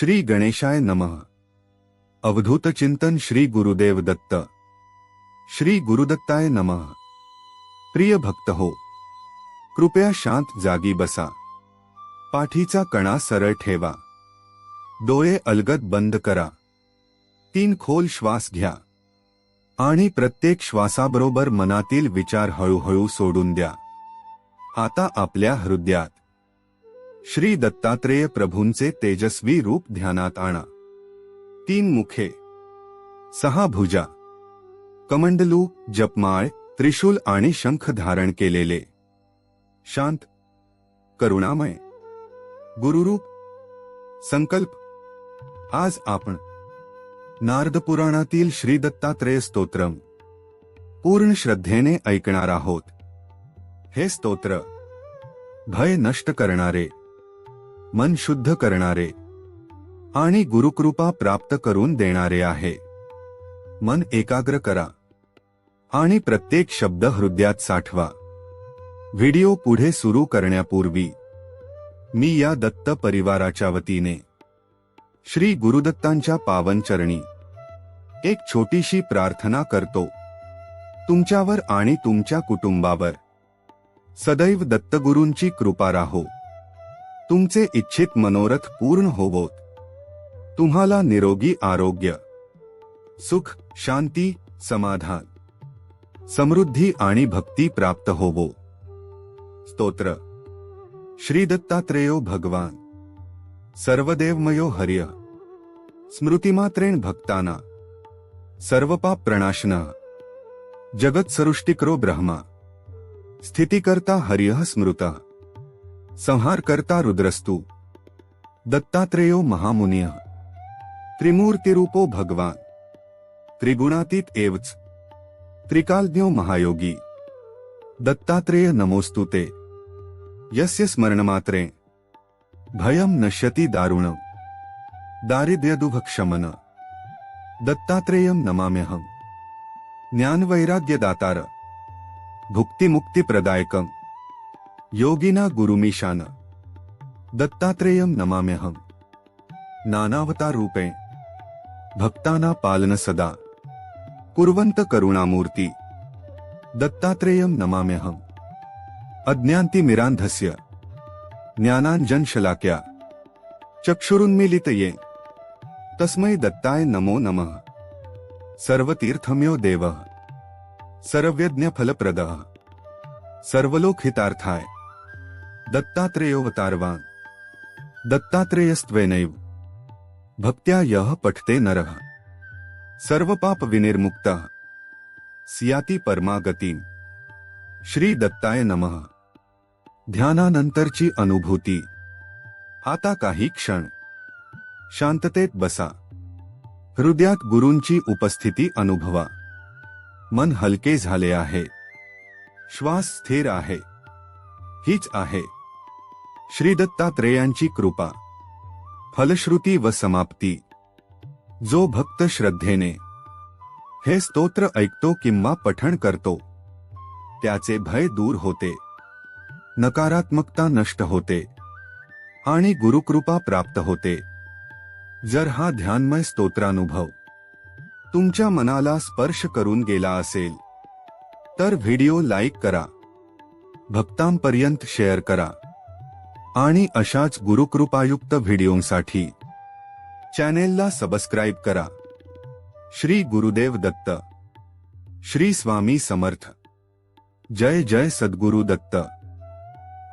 श्री गणेशाय नमः. अवधूत चिंतन श्री गुरुदेव दत्त. श्री गुरुदत्ताय नमः. प्रिय भक्त हो कृपया शांत जागी बसा. पाठीचा कणा सरळ ठेवा. डोळे अलगद बंद करा. तीन खोल श्वास घ्या. आणि प्रत्येक श्वासाबरोबर मनातील विचार हळूहळू सोडून द्या. आता आपल्या हृदयात. श्री दत्तात्रेय प्रभूंचे तेजस्वी रूप ध्यानात आणा. तीन मुखे. सहा भुजा. कमंडलू जपमाळ त्रिशूल आणि शंख धारण केलेले. शांत. करुणामय. गुरुरूप. संकल्प. आज आपण. नारद पुराणातील श्री दत्तात्रेय स्तोत्रम. पूर्ण श्रद्धेने ऐकणार आहोत. हे स्तोत्र. भय नष्ट करणारे. मन शुद्ध करणारे आणि गुरुकृपा प्राप्त करून देणारे आहे. मन एकाग्र करा आणि प्रत्येक शब्द हृदयात साठवा. व्हिडिओ पुढे सुरू करण्यापूर्वी मी या दत्त परिवाराच्या वतीने श्री गुरुदत्तांच्या पावनचरणी एक छोटीशी प्रार्थना करतो. तुमच्यावर आणि तुमच्या कुटुंबावर सदैव दत्तगुरूंची कृपा राहो. तुमचे इच्छित मनोरथ पूर्ण होवोत. तुम्हाला निरोगी आरोग्य सुख शांती समाधान समृद्धी आणि भक्ती प्राप्त होवो. स्तोत्र. श्री दत्तात्रेयो भगवान. सर्वदेवमयो हर्य. स्मृतिमात्रेण भक्ताना. सर्वपाप प्रणाशन जगत सरुष्टिकरो ब्रह्मा. स्थितिकर्ता हर्यः स्मृता. संहारकर्ता रुद्रस्तु दत्तात्रेयो महामुनिय त्रिमूर्तिरूपो भगवान त्रिगुणातीत एवच त्रिकालज्ञो महायोगी दत्तात्रेय नमोस्तुते यस्य स्मरणमात्रे भयं नश्यति दारुण दारिद्र्यदुभक्षमन दत्तात्रेयं नमाम्यहं ज्ञानवैराग्यदातार भुक्तिमुक्तिप्रदायकं योगिना गुरुमीशान दत्तात्रेयं नमाम्यहम् नानावतारूपे भक्ताना पालन सदा। कुर्वन्त करुणामूर्ती। दत्तात्रेयं नमाम्यहम् अज्ञान्तिमिरान्धस्य ज्ञानाञ्जनशलाक्या चक्षुरुन्मीलितये। तस्मै दत्ताय नमो नमः। सर्वतीर्थम्यो देवः। सर्वज्ञफलप्रदः। सर्वलोकहितार्थाय। दत्तात्रेयोऽवतारवान् दत्तात्रेयस्त्वेनैव भक्त्या यः पठते नरः सर्वपापविनिर्मुक्तः सियाती परमागती श्री दत्ताय नमः ध्यानानंतरची अनुभूती आता काही क्षण शांततेत बसा हृदयात गुरूंची उपस्थिती अनुभवा मन हलके झाले आहे श्वास स्थिर आहे हीच आहे श्री दत्तात्रेयांची कृपा. फलश्रुती व समाप्ती. जो भक्त श्रद्धेने हे स्तोत्र ऐकतो किंवा पठण करतो त्याचे भय दूर होते. नकारात्मकता नष्ट होते. आणि गुरुकृपा प्राप्त होते. जर हा ध्यानमय स्तोत्रानुभव तुमच्या मनाला स्पर्श करून गेला असेल तर व्हिडिओ लाईक करा. भक्तांपर्यंत शेअर करा. आणि अशाच गुरुकृपायुक्त व्हिडिओंसाठी चॅनेलला सबस्क्राईब करा. श्री गुरुदेव दत्त. श्री स्वामी समर्थ. जय जय सद्गुरु दत्त.